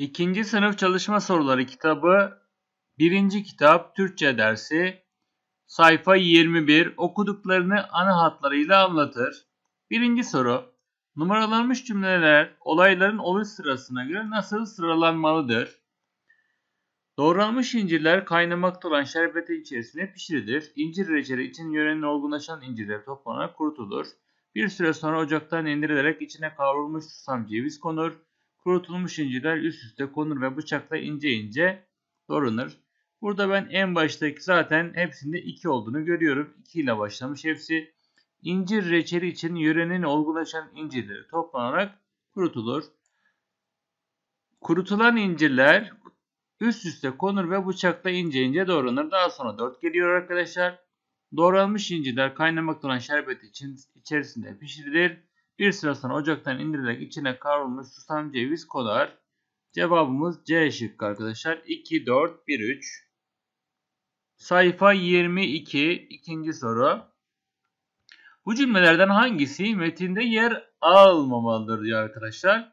İkinci sınıf çalışma soruları kitabı birinci kitap Türkçe dersi sayfa 21 okuduklarını ana hatlarıyla anlatır. Birinci soru numaralanmış cümleler olayların oluş sırasına göre nasıl sıralanmalıdır? Doğranmış incirler kaynamakta olan şerbetin içerisine pişirilir. İncir reçeli için yörenin olgunlaşan incirler toplanarak kurutulur. Bir süre sonra ocaktan indirilerek içine kavrulmuş susam ceviz konur. Kurutulmuş incirler üst üste konur ve bıçakla ince ince doğranır. Burada ben en baştaki zaten hepsinde 2 olduğunu görüyorum. 2 ile başlamış hepsi. İncir reçeli için yörenin olgunlaşan incirleri toplanarak kurutulur. Kurutulan incirler üst üste konur ve bıçakla ince ince doğranır. Daha sonra 4 geliyor arkadaşlar. Doğranmış incirler kaynamakta olan şerbet için içerisinde pişirilir. Bir süre sonra ocaktan indirilerek içine kavrulmuş susam ceviz konar. Cevabımız C şıkkı arkadaşlar. 2, 4, 1, 3. Sayfa 22. ikinci soru. Bu cümlelerden hangisi metinde yer almamalıdır diyor arkadaşlar.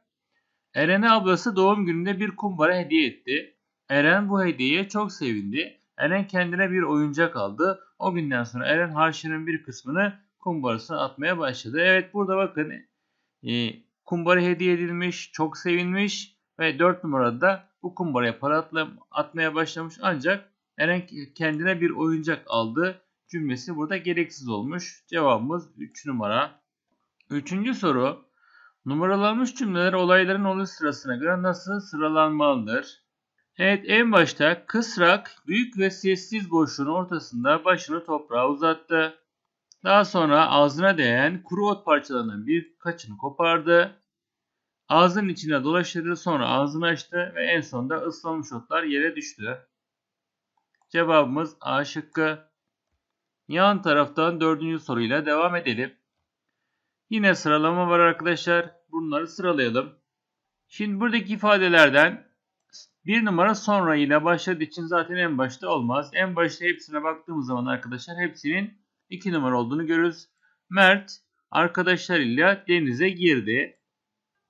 Eren'e ablası doğum gününde bir kumbara hediye etti. Eren bu hediyeye çok sevindi. Eren kendine bir oyuncak aldı. O günden sonra Eren harçlığının bir kısmını kumbarasına atmaya başladı. Evet burada bakın e, kumbara hediye edilmiş, çok sevinmiş ve 4 numarada bu kumbaraya para atmaya başlamış ancak Eren kendine bir oyuncak aldı cümlesi burada gereksiz olmuş. Cevabımız 3 numara. Üçüncü soru. Numaralanmış cümleler olayların oluş sırasına göre nasıl sıralanmalıdır? Evet en başta kısrak büyük ve sessiz boşluğun ortasında başını toprağa uzattı. Daha sonra ağzına değen kuru ot parçalarından birkaçını kopardı. Ağzının içine dolaştırdı sonra ağzını açtı ve en sonunda ıslanmış otlar yere düştü. Cevabımız A şıkkı. Yan taraftan dördüncü soruyla devam edelim. Yine sıralama var arkadaşlar. Bunları sıralayalım. Şimdi buradaki ifadelerden bir numara sonra ile başladığı için zaten en başta olmaz. En başta hepsine baktığımız zaman arkadaşlar hepsinin 2 numara olduğunu görürüz. Mert arkadaşlarıyla denize girdi.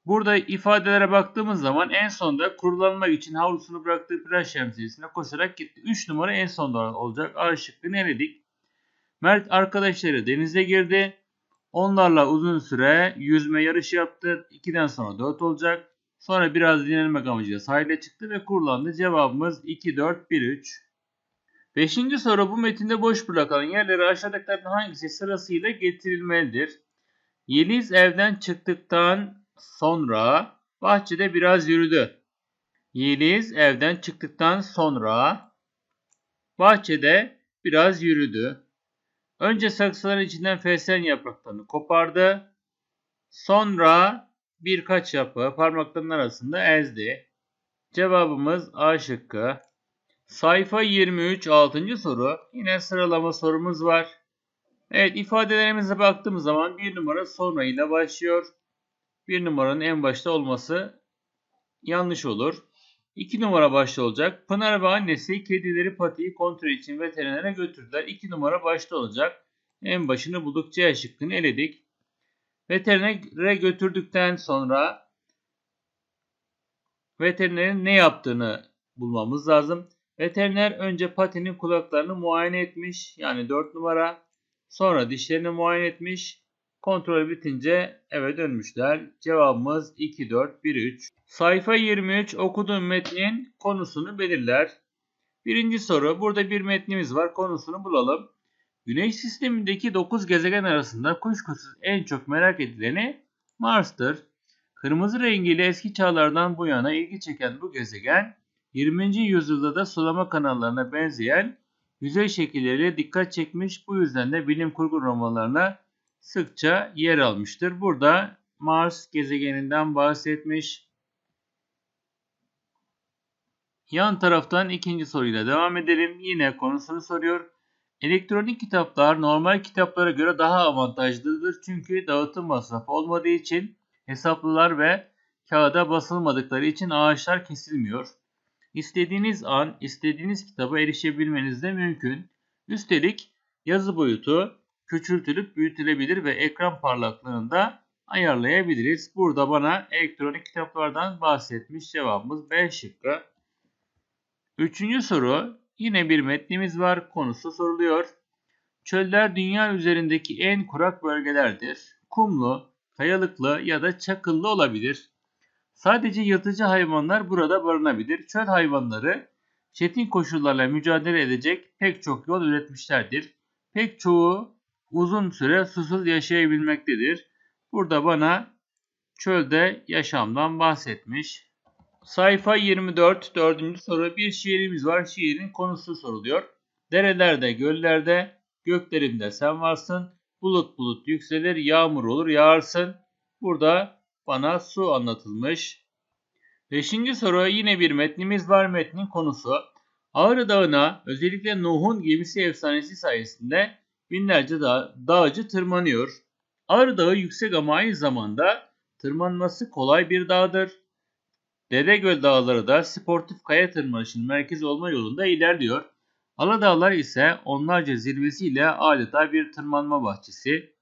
Burada ifadelere baktığımız zaman en sonda kurulanmak için havlusunu bıraktığı plaj şemsiyesine koşarak gitti. 3 numara en sonda olacak. A şıkkını eledik. Mert arkadaşları denize girdi. Onlarla uzun süre yüzme yarışı yaptı. 2'den sonra 4 olacak. Sonra biraz dinlenmek amacıyla sahile çıktı ve kurulandı. Cevabımız 2, 4, 1, 3. Beşinci soru bu metinde boş bırakılan yerlere aşağıdakilerden hangisi sırasıyla getirilmelidir? Yeliz evden çıktıktan sonra bahçede biraz yürüdü. Yeliz evden çıktıktan sonra bahçede biraz yürüdü. Önce saksıların içinden fesleğen yapraklarını kopardı. Sonra birkaç yapı parmaklarının arasında ezdi. Cevabımız A şıkkı. Sayfa 23 6. soru. Yine sıralama sorumuz var. Evet ifadelerimize baktığımız zaman bir numara sonra ile başlıyor. Bir numaranın en başta olması yanlış olur. 2 numara başta olacak. Pınar ve annesi kedileri patiyi kontrol için veterinere götürdüler. 2 numara başta olacak. En başını bulduk. C şıkkını eledik. Veterinere götürdükten sonra veterinerin ne yaptığını bulmamız lazım. Veteriner önce patinin kulaklarını muayene etmiş. Yani 4 numara. Sonra dişlerini muayene etmiş. Kontrol bitince eve dönmüşler. Cevabımız 2, 4, 1, 3. Sayfa 23 okuduğum metnin konusunu belirler. Birinci soru. Burada bir metnimiz var. Konusunu bulalım. Güneş sistemindeki 9 gezegen arasında kuşkusuz en çok merak edileni Mars'tır. Kırmızı rengiyle eski çağlardan bu yana ilgi çeken bu gezegen 20. yüzyılda da sulama kanallarına benzeyen yüzey şekilleriyle dikkat çekmiş. Bu yüzden de bilim kurgu romanlarına sıkça yer almıştır. Burada Mars gezegeninden bahsetmiş. Yan taraftan ikinci soruyla devam edelim. Yine konusunu soruyor. Elektronik kitaplar normal kitaplara göre daha avantajlıdır çünkü dağıtım masrafı olmadığı için hesaplılar ve kağıda basılmadıkları için ağaçlar kesilmiyor. İstediğiniz an istediğiniz kitaba erişebilmeniz de mümkün. Üstelik yazı boyutu küçültülüp büyütülebilir ve ekran parlaklığında ayarlayabiliriz. Burada bana elektronik kitaplardan bahsetmiş cevabımız B şıkkı. Üçüncü soru yine bir metnimiz var. Konusu soruluyor. Çöller dünya üzerindeki en kurak bölgelerdir. Kumlu, kayalıklı ya da çakıllı olabilir. Sadece yırtıcı hayvanlar burada barınabilir. Çöl hayvanları çetin koşullarla mücadele edecek pek çok yol üretmişlerdir. Pek çoğu uzun süre susuz yaşayabilmektedir. Burada bana çölde yaşamdan bahsetmiş. Sayfa 24, dördüncü soru. Bir şiirimiz var. Şiirin konusu soruluyor. Derelerde, göllerde, göklerimde sen varsın. Bulut bulut yükselir, yağmur olur, yağarsın. Burada bana su anlatılmış. Beşinci soru yine bir metnimiz var. Metnin konusu. Ağrı Dağı'na özellikle Nuh'un gemisi efsanesi sayesinde binlerce dağ, dağcı tırmanıyor. Ağrı Dağı yüksek ama aynı zamanda tırmanması kolay bir dağdır. Dedegöl Dağları da sportif kaya tırmanışının merkezi olma yolunda ilerliyor. Aladağlar ise onlarca zirvesiyle adeta bir tırmanma bahçesi.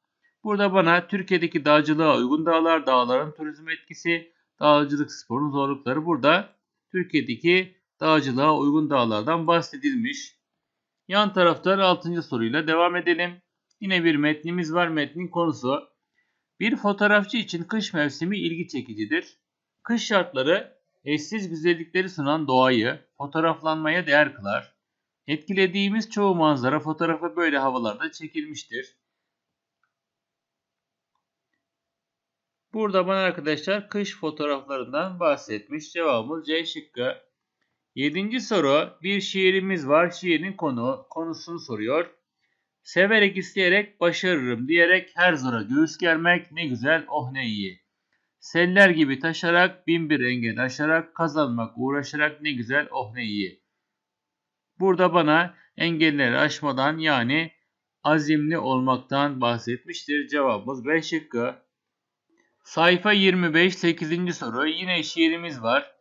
Burada bana Türkiye'deki dağcılığa uygun dağlar, dağların turizm etkisi, dağcılık sporun zorlukları burada Türkiye'deki dağcılığa uygun dağlardan bahsedilmiş. Yan taraftan 6. soruyla devam edelim. Yine bir metnimiz var. Metnin konusu. Bir fotoğrafçı için kış mevsimi ilgi çekicidir. Kış şartları eşsiz güzellikleri sunan doğayı fotoğraflanmaya değer kılar. Etkilediğimiz çoğu manzara fotoğrafı böyle havalarda çekilmiştir. Burada bana arkadaşlar kış fotoğraflarından bahsetmiş. Cevabımız C şıkkı. Yedinci soru. Bir şiirimiz var. Şiirin konu, konusunu soruyor. Severek isteyerek başarırım diyerek her zora göğüs germek ne güzel oh ne iyi. Seller gibi taşarak bin bir engel aşarak kazanmak uğraşarak ne güzel oh ne iyi. Burada bana engelleri aşmadan yani azimli olmaktan bahsetmiştir. Cevabımız B şıkkı. Sayfa 25 8. soru yine şiirimiz var.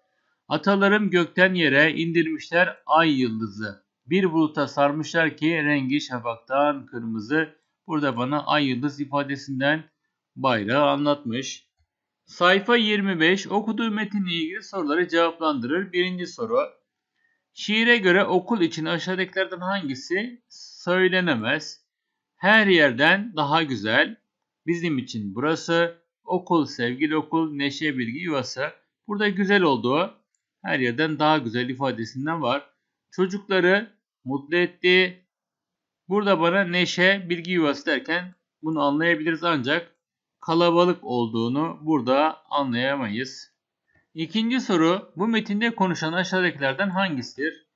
Atalarım gökten yere indirmişler ay yıldızı. Bir buluta sarmışlar ki rengi şafaktan kırmızı. Burada bana ay yıldız ifadesinden bayrağı anlatmış. Sayfa 25 okuduğu metinle ilgili soruları cevaplandırır. Birinci soru. Şiire göre okul için aşağıdakilerden hangisi söylenemez? Her yerden daha güzel. Bizim için burası. Okul, sevgili okul, neşe, bilgi yuvası. Burada güzel olduğu her yerden daha güzel ifadesinden var. Çocukları mutlu etti. Burada bana neşe, bilgi yuvası derken bunu anlayabiliriz ancak kalabalık olduğunu burada anlayamayız. İkinci soru bu metinde konuşan aşağıdakilerden hangisidir?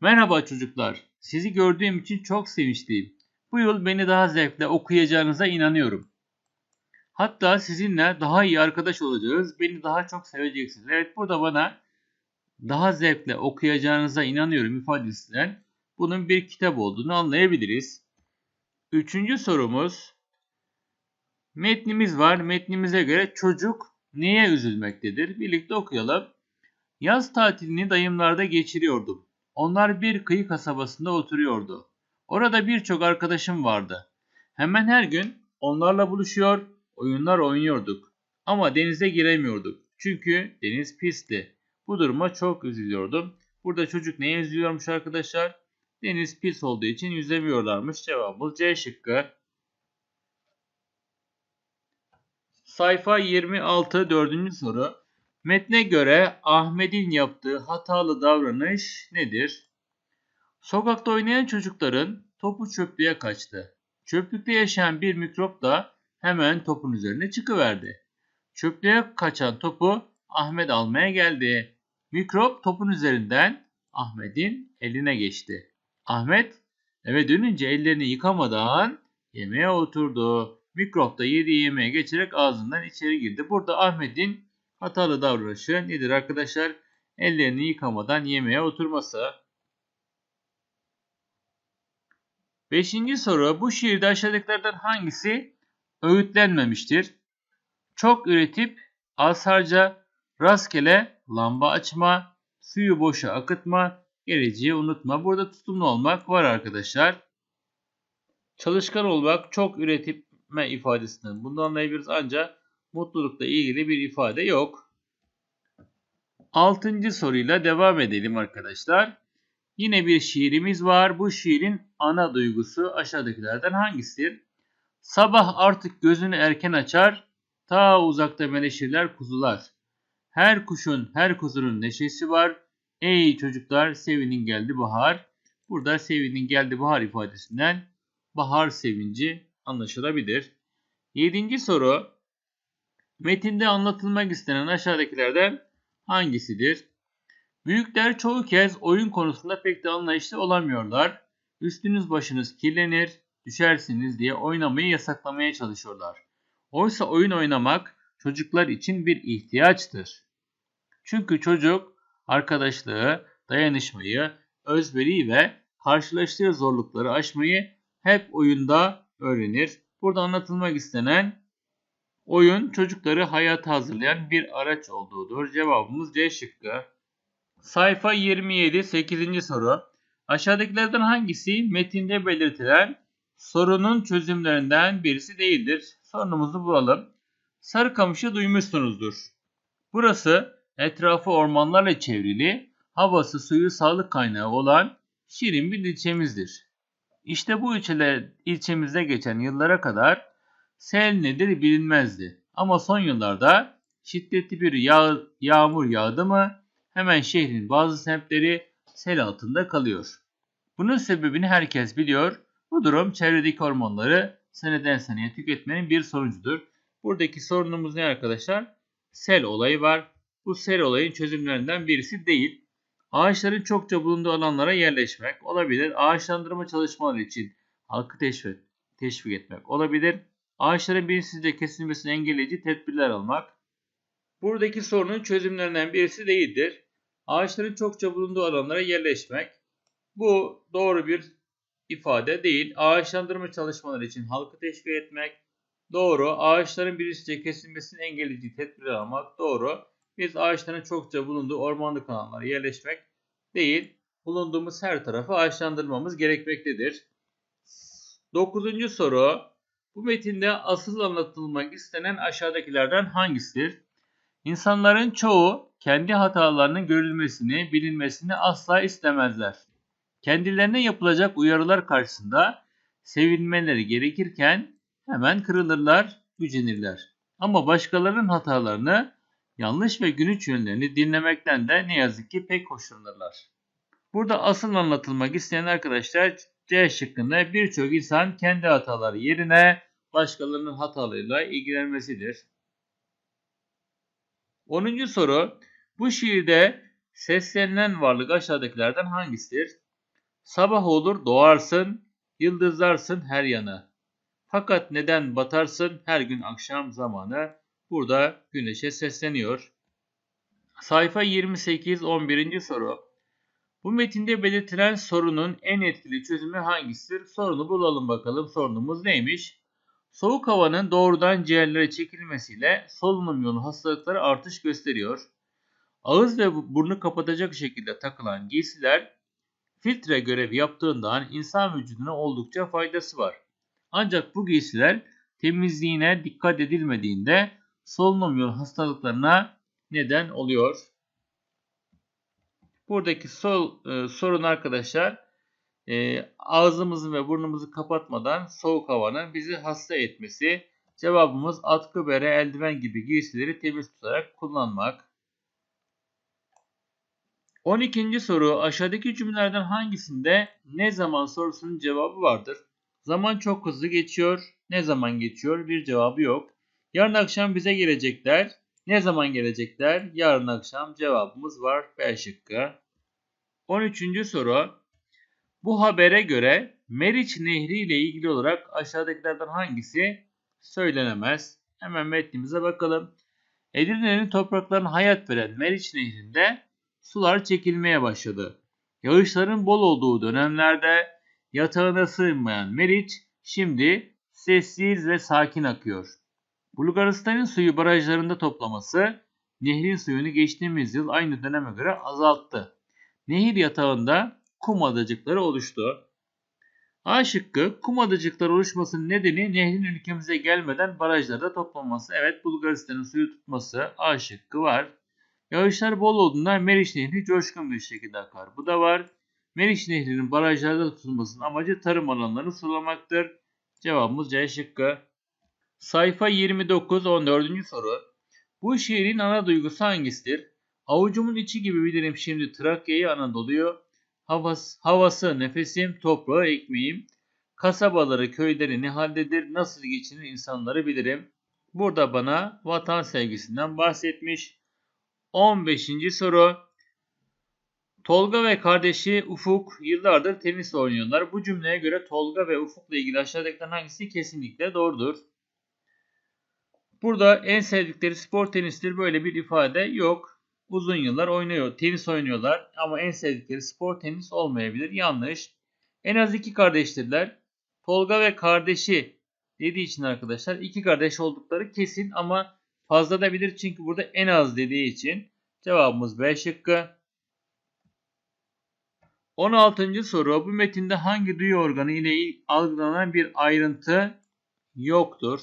Merhaba çocuklar. Sizi gördüğüm için çok sevinçliyim. Bu yıl beni daha zevkle okuyacağınıza inanıyorum. Hatta sizinle daha iyi arkadaş olacağız. Beni daha çok seveceksiniz. Evet burada bana daha zevkle okuyacağınıza inanıyorum ifadesinden bunun bir kitap olduğunu anlayabiliriz. Üçüncü sorumuz. Metnimiz var. Metnimize göre çocuk neye üzülmektedir? Birlikte okuyalım. Yaz tatilini dayımlarda geçiriyordum. Onlar bir kıyı kasabasında oturuyordu. Orada birçok arkadaşım vardı. Hemen her gün onlarla buluşuyor, oyunlar oynuyorduk. Ama denize giremiyorduk. Çünkü deniz pisti. Bu duruma çok üzülüyordum. Burada çocuk neye üzülüyormuş arkadaşlar? Deniz pis olduğu için yüzemiyorlarmış. Cevabımız C şıkkı. Sayfa 26 dördüncü soru. Metne göre Ahmet'in yaptığı hatalı davranış nedir? Sokakta oynayan çocukların topu çöplüğe kaçtı. Çöplükte yaşayan bir mikrop da hemen topun üzerine çıkıverdi. Çöplüğe kaçan topu Ahmet almaya geldi. Mikrop topun üzerinden Ahmet'in eline geçti. Ahmet eve dönünce ellerini yıkamadan yemeğe oturdu. Mikrop da yediği yemeğe geçerek ağzından içeri girdi. Burada Ahmet'in hatalı davranışı nedir arkadaşlar? Ellerini yıkamadan yemeğe oturması. Beşinci soru. Bu şiirde aşağıdakilerden hangisi öğütlenmemiştir? Çok üretip az harca, rastgele lamba açma, suyu boşa akıtma, geleceği unutma. Burada tutumlu olmak var arkadaşlar. Çalışkan olmak, çok üretme ifadesinden bunu anlayabiliriz ancak mutlulukla ilgili bir ifade yok. Altıncı soruyla devam edelim arkadaşlar. Yine bir şiirimiz var. Bu şiirin ana duygusu aşağıdakilerden hangisidir? Sabah artık gözünü erken açar, ta uzakta meleşirler kuzular. Her kuşun, her kuzunun neşesi var. Ey çocuklar sevinin geldi bahar. Burada sevinin geldi bahar ifadesinden bahar sevinci anlaşılabilir. Yedinci soru. Metinde anlatılmak istenen aşağıdakilerden hangisidir? Büyükler çoğu kez oyun konusunda pek de anlayışlı olamıyorlar. Üstünüz başınız kirlenir, düşersiniz diye oynamayı yasaklamaya çalışıyorlar. Oysa oyun oynamak çocuklar için bir ihtiyaçtır. Çünkü çocuk arkadaşlığı, dayanışmayı, özveriyi ve karşılaştığı zorlukları aşmayı hep oyunda öğrenir. Burada anlatılmak istenen oyun çocukları hayata hazırlayan bir araç olduğudur. Cevabımız C şıkkı. Sayfa 27 8. soru. Aşağıdakilerden hangisi metinde belirtilen sorunun çözümlerinden birisi değildir? Sorunumuzu bulalım. Sarıkamış'ı duymuşsunuzdur. Burası etrafı ormanlarla çevrili, havası suyu sağlık kaynağı olan şirin bir ilçemizdir. İşte bu ilçeler, ilçemizde geçen yıllara kadar sel nedir bilinmezdi. Ama son yıllarda şiddetli bir yağ, yağmur yağdı mı hemen şehrin bazı semtleri sel altında kalıyor. Bunun sebebini herkes biliyor. Bu durum çevredeki ormanları seneden seneye tüketmenin bir sonucudur. Buradaki sorunumuz ne arkadaşlar? Sel olayı var. Bu sel olayın çözümlerinden birisi değil. Ağaçların çokça bulunduğu alanlara yerleşmek olabilir. Ağaçlandırma çalışmaları için halkı teşvik, teşvik etmek olabilir. Ağaçların bilinçsizce kesilmesini engelleyici tedbirler almak. Buradaki sorunun çözümlerinden birisi değildir. Ağaçların çokça bulunduğu alanlara yerleşmek. Bu doğru bir ifade değil. Ağaçlandırma çalışmaları için halkı teşvik etmek. Doğru. Ağaçların bilinçsizce kesilmesini engelleyici tedbirler almak. Doğru. Biz ağaçların çokça bulunduğu ormanlık alanlara yerleşmek değil, bulunduğumuz her tarafı ağaçlandırmamız gerekmektedir. Dokuzuncu soru. Bu metinde asıl anlatılmak istenen aşağıdakilerden hangisidir? İnsanların çoğu kendi hatalarının görülmesini, bilinmesini asla istemezler. Kendilerine yapılacak uyarılar karşısında sevinmeleri gerekirken hemen kırılırlar, gücenirler. Ama başkalarının hatalarını yanlış ve günüç yönlerini dinlemekten de ne yazık ki pek hoşlanırlar. Burada asıl anlatılmak isteyen arkadaşlar C şıkkında birçok insan kendi hataları yerine başkalarının hatalarıyla ilgilenmesidir. 10. soru. Bu şiirde seslenilen varlık aşağıdakilerden hangisidir? Sabah olur doğarsın, yıldızlarsın her yana. Fakat neden batarsın her gün akşam zamanı? Burada güneşe sesleniyor. Sayfa 28 11. soru. Bu metinde belirtilen sorunun en etkili çözümü hangisidir? Sorunu bulalım bakalım. Sorunumuz neymiş? Soğuk havanın doğrudan ciğerlere çekilmesiyle solunum yolu hastalıkları artış gösteriyor. Ağız ve burnu kapatacak şekilde takılan giysiler filtre görevi yaptığından insan vücuduna oldukça faydası var. Ancak bu giysiler temizliğine dikkat edilmediğinde solunum yolu hastalıklarına neden oluyor. Buradaki sol, e, sorun arkadaşlar e, ağzımızı ve burnumuzu kapatmadan soğuk havanın bizi hasta etmesi. Cevabımız atkı, bere, eldiven gibi giysileri temiz tutarak kullanmak. 12. soru aşağıdaki cümlelerden hangisinde ne zaman sorusunun cevabı vardır? Zaman çok hızlı geçiyor. Ne zaman geçiyor? Bir cevabı yok. Yarın akşam bize gelecekler. Ne zaman gelecekler? Yarın akşam cevabımız var. B şıkkı. 13. soru. Bu habere göre Meriç Nehri ile ilgili olarak aşağıdakilerden hangisi söylenemez? Hemen metnimize bakalım. Edirne'nin topraklarına hayat veren Meriç Nehri'nde sular çekilmeye başladı. Yağışların bol olduğu dönemlerde yatağına sığmayan Meriç şimdi sessiz ve sakin akıyor. Bulgaristan'ın suyu barajlarında toplaması nehrin suyunu geçtiğimiz yıl aynı döneme göre azalttı. Nehir yatağında kum adacıkları oluştu. A şıkkı kum adacıkları oluşmasının nedeni nehrin ülkemize gelmeden barajlarda toplanması. Evet Bulgaristan'ın suyu tutması A şıkkı var. Yağışlar bol olduğunda Meriç Nehri coşkun bir şekilde akar. Bu da var. Meriç Nehri'nin barajlarda tutulmasının amacı tarım alanlarını sulamaktır. Cevabımız C şıkkı. Sayfa 29 14. soru. Bu şiirin ana duygusu hangisidir? Avucumun içi gibi bilirim şimdi Trakya'yı Anadolu'yu. Havası, havası nefesim, toprağı ekmeğim. Kasabaları, köyleri ne haldedir, nasıl geçinir insanları bilirim. Burada bana vatan sevgisinden bahsetmiş. 15. soru. Tolga ve kardeşi Ufuk yıllardır tenis oynuyorlar. Bu cümleye göre Tolga ve Ufuk'la ilgili aşağıdakilerden hangisi kesinlikle doğrudur? Burada en sevdikleri spor tenistir böyle bir ifade yok. Uzun yıllar oynuyor, tenis oynuyorlar ama en sevdikleri spor tenis olmayabilir. Yanlış. En az iki kardeştirler. Tolga ve kardeşi dediği için arkadaşlar iki kardeş oldukları kesin ama fazla da bilir çünkü burada en az dediği için cevabımız B şıkkı. 16. soru. Bu metinde hangi duyu organı ile algılanan bir ayrıntı yoktur?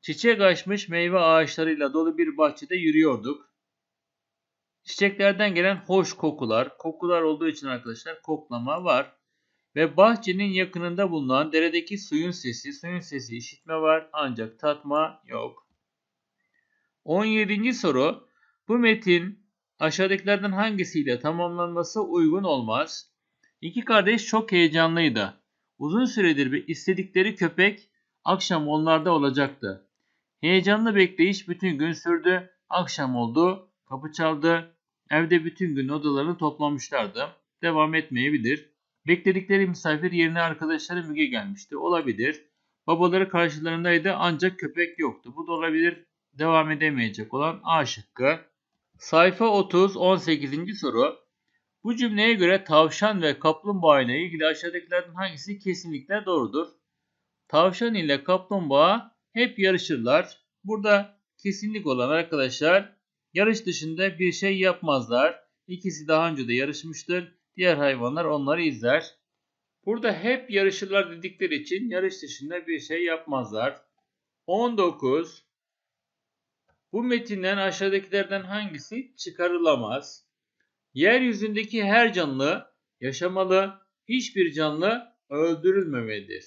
Çiçek açmış meyve ağaçlarıyla dolu bir bahçede yürüyorduk. Çiçeklerden gelen hoş kokular, kokular olduğu için arkadaşlar koklama var. Ve bahçenin yakınında bulunan deredeki suyun sesi, suyun sesi işitme var ancak tatma yok. 17. soru. Bu metin aşağıdakilerden hangisiyle tamamlanması uygun olmaz? İki kardeş çok heyecanlıydı. Uzun süredir istedikleri köpek akşam onlarda olacaktı. Heyecanlı bekleyiş bütün gün sürdü. Akşam oldu, kapı çaldı. Evde bütün gün odalarını toplamışlardı. Devam etmeyebilir. Bekledikleri misafir yerine arkadaşları Müge gelmişti. Olabilir. Babaları karşılarındaydı ancak köpek yoktu. Bu da olabilir. Devam edemeyecek olan A şıkkı. Sayfa 30 18. soru. Bu cümleye göre tavşan ve kaplumbağa ile ilgili aşağıdakilerden hangisi kesinlikle doğrudur? Tavşan ile kaplumbağa hep yarışırlar. Burada kesinlik olan arkadaşlar yarış dışında bir şey yapmazlar. İkisi daha önce de yarışmıştır. Diğer hayvanlar onları izler. Burada hep yarışırlar dedikleri için yarış dışında bir şey yapmazlar. 19. Bu metinden aşağıdakilerden hangisi çıkarılamaz? Yeryüzündeki her canlı yaşamalı, hiçbir canlı öldürülmemelidir.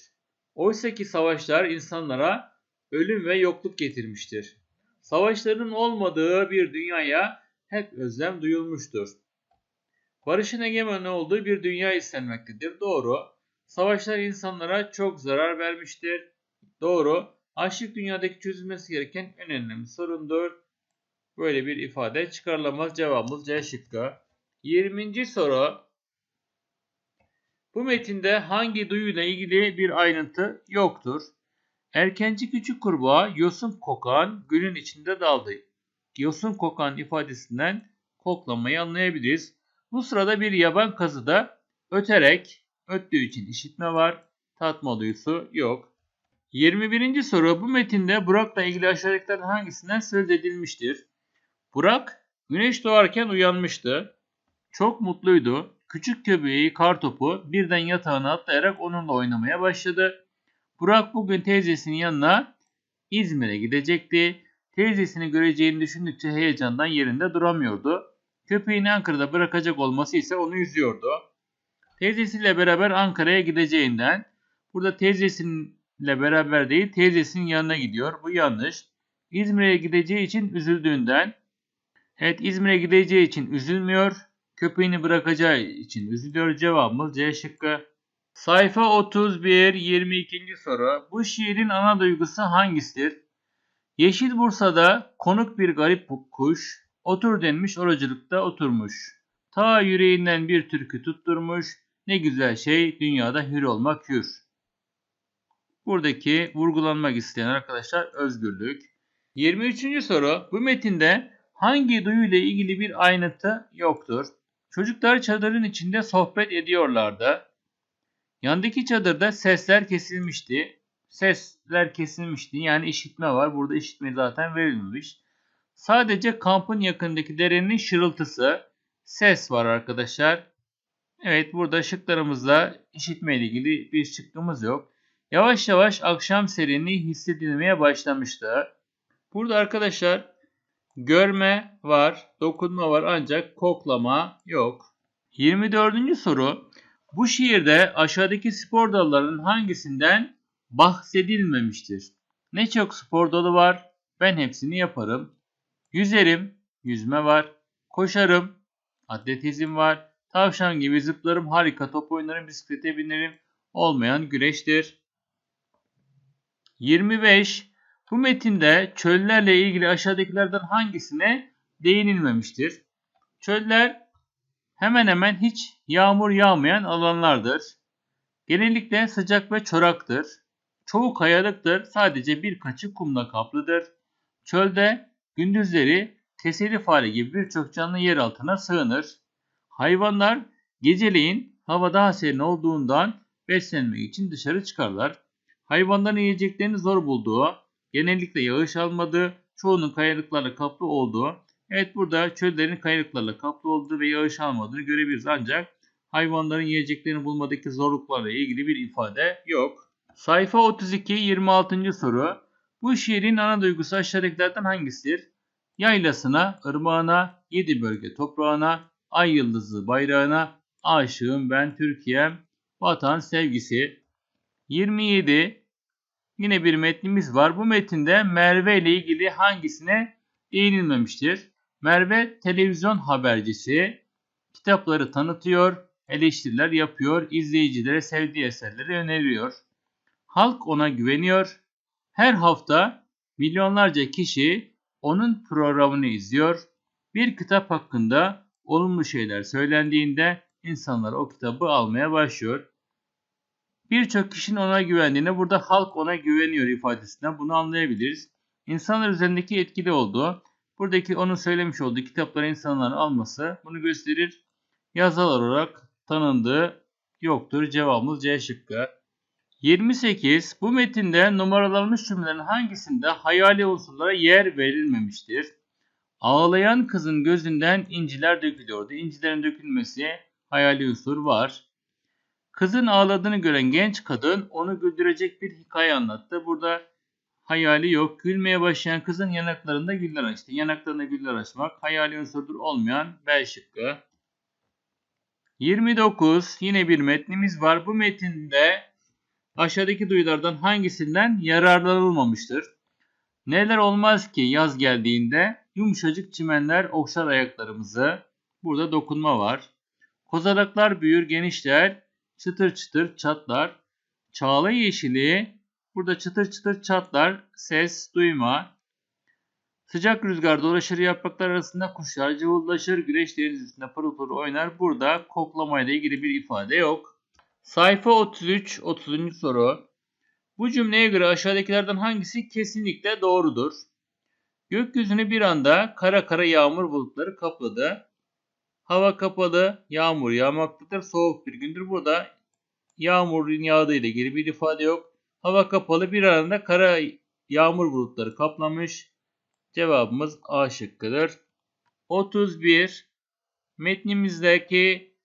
Oysa ki savaşlar insanlara ölüm ve yokluk getirmiştir. Savaşların olmadığı bir dünyaya hep özlem duyulmuştur. Barışın egemen olduğu bir dünya istenmektedir. Doğru. Savaşlar insanlara çok zarar vermiştir. Doğru. Açlık dünyadaki çözülmesi gereken en önemli sorundur. Böyle bir ifade çıkarılamaz. Cevabımız C şıkkı. 20. soru. Bu metinde hangi duyuyla ilgili bir ayrıntı yoktur? Erkenci küçük kurbağa yosun kokan gülün içinde daldı. Yosun kokan ifadesinden koklamayı anlayabiliriz. Bu sırada bir yaban kazı da öterek öttüğü için işitme var. Tatma duyusu yok. 21. soru bu metinde Burak'la ilgili aşağıdakilerden hangisinden söz edilmiştir? Burak güneş doğarken uyanmıştı. Çok mutluydu. Küçük köpeği kartopu birden yatağına atlayarak onunla oynamaya başladı. Burak bugün teyzesinin yanına İzmir'e gidecekti. Teyzesini göreceğini düşündükçe heyecandan yerinde duramıyordu. Köpeğini Ankara'da bırakacak olması ise onu üzüyordu. Teyzesiyle beraber Ankara'ya gideceğinden burada teyzesinle beraber değil teyzesinin yanına gidiyor. Bu yanlış. İzmir'e gideceği için üzüldüğünden evet İzmir'e gideceği için üzülmüyor. Köpeğini bırakacağı için üzülüyor. Cevabımız C şıkkı. Sayfa 31 22. soru. Bu şiirin ana duygusu hangisidir? Yeşil Bursa'da konuk bir garip kuş otur denmiş oracılıkta oturmuş. Ta yüreğinden bir türkü tutturmuş. Ne güzel şey dünyada hür olmak hür. Buradaki vurgulanmak isteyen arkadaşlar özgürlük. 23. soru. Bu metinde hangi duyuyla ilgili bir ayrıntı yoktur? Çocuklar çadırın içinde sohbet ediyorlardı. Yandaki çadırda sesler kesilmişti. Sesler kesilmişti. Yani işitme var. Burada işitme zaten verilmemiş. Sadece kampın yakındaki derenin şırıltısı, ses var arkadaşlar. Evet burada şıklarımızda işitme ile ilgili bir şıkkımız yok. Yavaş yavaş akşam serinliği hissedilmeye başlamıştı. Burada arkadaşlar görme var, dokunma var ancak koklama yok. 24. soru. Bu şiirde aşağıdaki spor dallarının hangisinden bahsedilmemiştir? Ne çok spor dalı var. Ben hepsini yaparım. Yüzerim, yüzme var. Koşarım, atletizm var. Tavşan gibi zıplarım, harika top oynarım, bisiklete binerim. Olmayan güreştir. 25. Bu metinde çöllerle ilgili aşağıdakilerden hangisine değinilmemiştir? Çöller hemen hemen hiç yağmur yağmayan alanlardır. Genellikle sıcak ve çoraktır. Çoğu kayalıktır, sadece birkaçı kumla kaplıdır. Çölde gündüzleri keseli fare gibi birçok canlı yer altına sığınır. Hayvanlar geceleyin hava daha serin olduğundan beslenmek için dışarı çıkarlar. Hayvanların yiyeceklerini zor bulduğu, genellikle yağış almadığı, çoğunun kayalıklarla kaplı olduğu, evet burada çöllerin kayalıklarla kaplı olduğu ve yağış almadığını görebiliriz ancak hayvanların yiyeceklerini bulmadaki zorluklarla ilgili bir ifade yok. Sayfa 32 26. soru. Bu şiirin ana duygusu aşağıdakilerden hangisidir? Yaylasına, ırmağına, yedi bölge toprağına, ay yıldızı bayrağına, aşığım ben Türkiye'm, vatan sevgisi. 27. Yine bir metnimiz var. Bu metinde Merve ile ilgili hangisine değinilmemiştir? Merve televizyon habercisi, kitapları tanıtıyor, eleştiriler yapıyor, izleyicilere sevdiği eserleri öneriyor. Halk ona güveniyor. Her hafta milyonlarca kişi onun programını izliyor. Bir kitap hakkında olumlu şeyler söylendiğinde insanlar o kitabı almaya başlıyor. Birçok kişinin ona güvendiğine burada halk ona güveniyor ifadesinden bunu anlayabiliriz. İnsanlar üzerindeki etkili olduğu, buradaki onun söylemiş olduğu kitapları insanların alması bunu gösterir. Yazar olarak tanındığı yoktur. Cevabımız C şıkkı. 28. Bu metinde numaralanmış cümlelerin hangisinde hayali unsurlara yer verilmemiştir? Ağlayan kızın gözünden inciler dökülüyordu. İncilerin dökülmesi hayali unsur var. Kızın ağladığını gören genç kadın onu güldürecek bir hikaye anlattı. Burada hayali yok. Gülmeye başlayan kızın yanaklarında güller açtı. Yanaklarında güller açmak hayali unsurdur olmayan B şıkkı. 29. Yine bir metnimiz var. Bu metinde aşağıdaki duyulardan hangisinden yararlanılmamıştır? Neler olmaz ki yaz geldiğinde yumuşacık çimenler okşar ayaklarımızı. Burada dokunma var. Kozalaklar büyür genişler, çıtır çıtır çatlar. Çağla yeşili, burada çıtır çıtır çatlar, ses, duyma. Sıcak rüzgar dolaşır yapraklar arasında kuşlar cıvıldaşır, güneş deniz üstünde pırıl pırıl oynar. Burada koklamayla ilgili bir ifade yok. Sayfa 33, 30. soru. Bu cümleye göre aşağıdakilerden hangisi kesinlikle doğrudur? Gökyüzünü bir anda kara kara yağmur bulutları kapladı. Hava kapalı, yağmur yağmaktadır, soğuk bir gündür. Burada yağmurun yağdığı ile ilgili bir ifade yok. Hava kapalı bir anda kara yağmur bulutları kaplamış. Cevabımız A şıkkıdır. 31. Metnimizdeki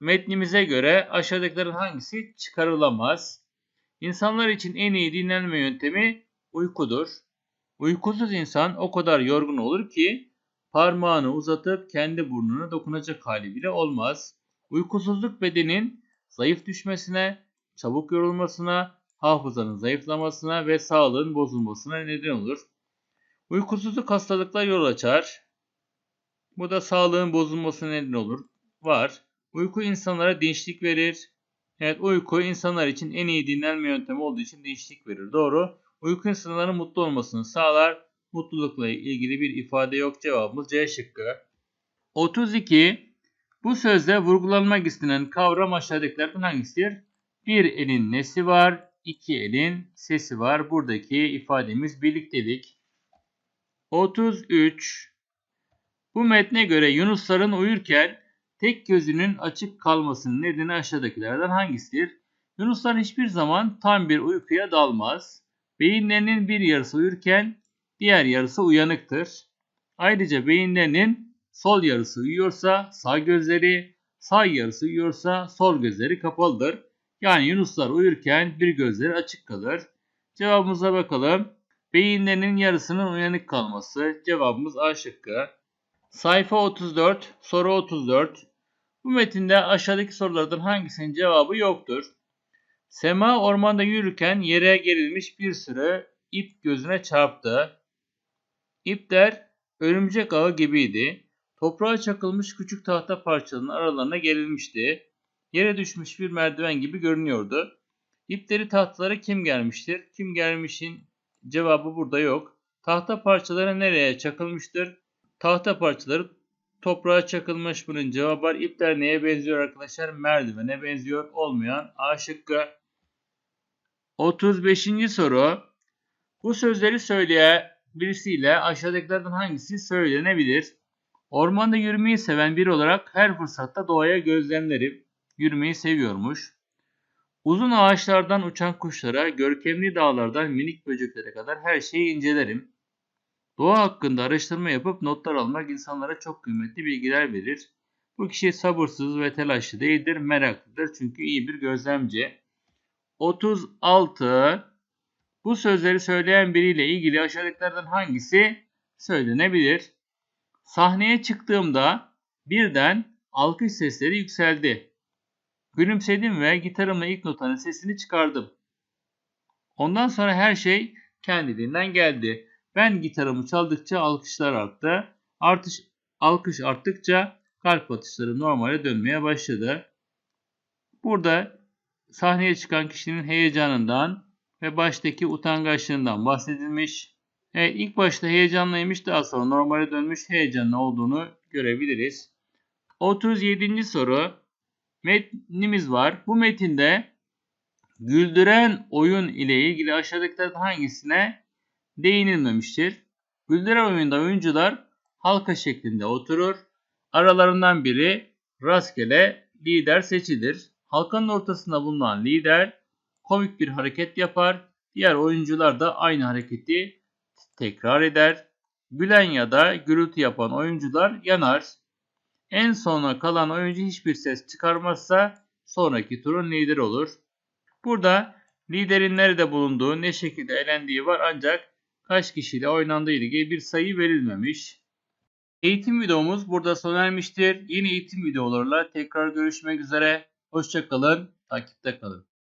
metnimize göre aşağıdakilerin hangisi çıkarılamaz? İnsanlar için en iyi dinlenme yöntemi uykudur. Uykusuz insan o kadar yorgun olur ki parmağını uzatıp kendi burnuna dokunacak hali bile olmaz. Uykusuzluk bedenin zayıf düşmesine, çabuk yorulmasına, hafızanın zayıflamasına ve sağlığın bozulmasına neden olur. Uykusuzluk hastalıklar yol açar. Bu da sağlığın bozulmasına neden olur. Var. Uyku insanlara dinçlik verir. Evet uyku insanlar için en iyi dinlenme yöntemi olduğu için dinçlik verir. Doğru. Uyku insanların mutlu olmasını sağlar. Mutlulukla ilgili bir ifade yok. Cevabımız C şıkkı. 32. Bu sözde vurgulanmak istenen kavram aşağıdakilerden hangisidir? Bir elin nesi var? İki elin sesi var. Buradaki ifademiz birliktelik. 33. Bu metne göre Yunusların uyurken tek gözünün açık kalmasının nedeni aşağıdakilerden hangisidir? Yunuslar hiçbir zaman tam bir uykuya dalmaz. Beyinlerinin bir yarısı uyurken diğer yarısı uyanıktır. Ayrıca beyinlerinin sol yarısı uyuyorsa sağ gözleri, Sağ yarısı uyuyorsa sol gözleri kapalıdır. Yani Yunuslar uyurken bir gözleri açık kalır. Cevabımıza bakalım. Beyinlerinin yarısının uyanık kalması. Cevabımız A şıkkı. Sayfa 34, soru 34. Bu metinde aşağıdaki sorulardan hangisinin cevabı yoktur? Sema ormanda yürürken yere gerilmiş bir sürü ip gözüne çarptı. İpler örümcek ağı gibiydi. Toprağa çakılmış küçük tahta parçalarının aralarına gerilmişti. Yere düşmüş bir merdiven gibi görünüyordu. İpleri tahtalara kim gelmiştir? Kim gelmişin cevabı burada yok. Tahta parçaları nereye çakılmıştır? Tahta parçaları toprağa çakılmış bunun cevabı var. İpler neye benziyor arkadaşlar? Merdivene benziyor. Olmayan A şıkkı. 35. soru. Bu sözleri söyleyen birisiyle aşağıdakilerden hangisi söylenebilir? Ormanda yürümeyi seven biri olarak her fırsatta doğaya gözlemlerim. Yürümeyi seviyormuş. Uzun ağaçlardan uçan kuşlara, görkemli dağlardan minik böceklere kadar her şeyi incelerim. Doğa hakkında araştırma yapıp notlar almak insanlara çok kıymetli bilgiler verir. Bu kişi sabırsız ve telaşlı değildir, meraklıdır çünkü iyi bir gözlemci. 36. Bu sözleri söyleyen biriyle ilgili aşağıdakilerden hangisi söylenebilir? Sahneye çıktığımda birden alkış sesleri yükseldi. Gülümsedim ve gitarımla ilk notanın sesini çıkardım. Ondan sonra her şey kendiliğinden geldi. Ben gitarımı çaldıkça alkışlar arttı. Artış, alkış arttıkça kalp atışları normale dönmeye başladı. Burada sahneye çıkan kişinin heyecanından ve baştaki utangaçlığından bahsedilmiş. Evet, ilk başta heyecanlıymış daha sonra normale dönmüş heyecanlı olduğunu görebiliriz. 37. soru metnimiz var. Bu metinde güldüren oyun ile ilgili aşağıdakilerden hangisine değinilmemiştir? Güldüren oyunda oyuncular halka şeklinde oturur. Aralarından biri rastgele lider seçilir. Halkanın ortasında bulunan lider komik bir hareket yapar. Diğer oyuncular da aynı hareketi tekrar eder. Gülen ya da gürültü yapan oyuncular yanar. En sona kalan oyuncu hiçbir ses çıkarmazsa sonraki turun lideri olur. Burada liderin nerede bulunduğu, ne şekilde elendiği var ancak kaç kişiyle oynandığı ile bir sayı verilmemiş. Eğitim videomuz burada sona ermiştir. Yeni eğitim videolarla tekrar görüşmek üzere. Hoşçakalın, takipte kalın.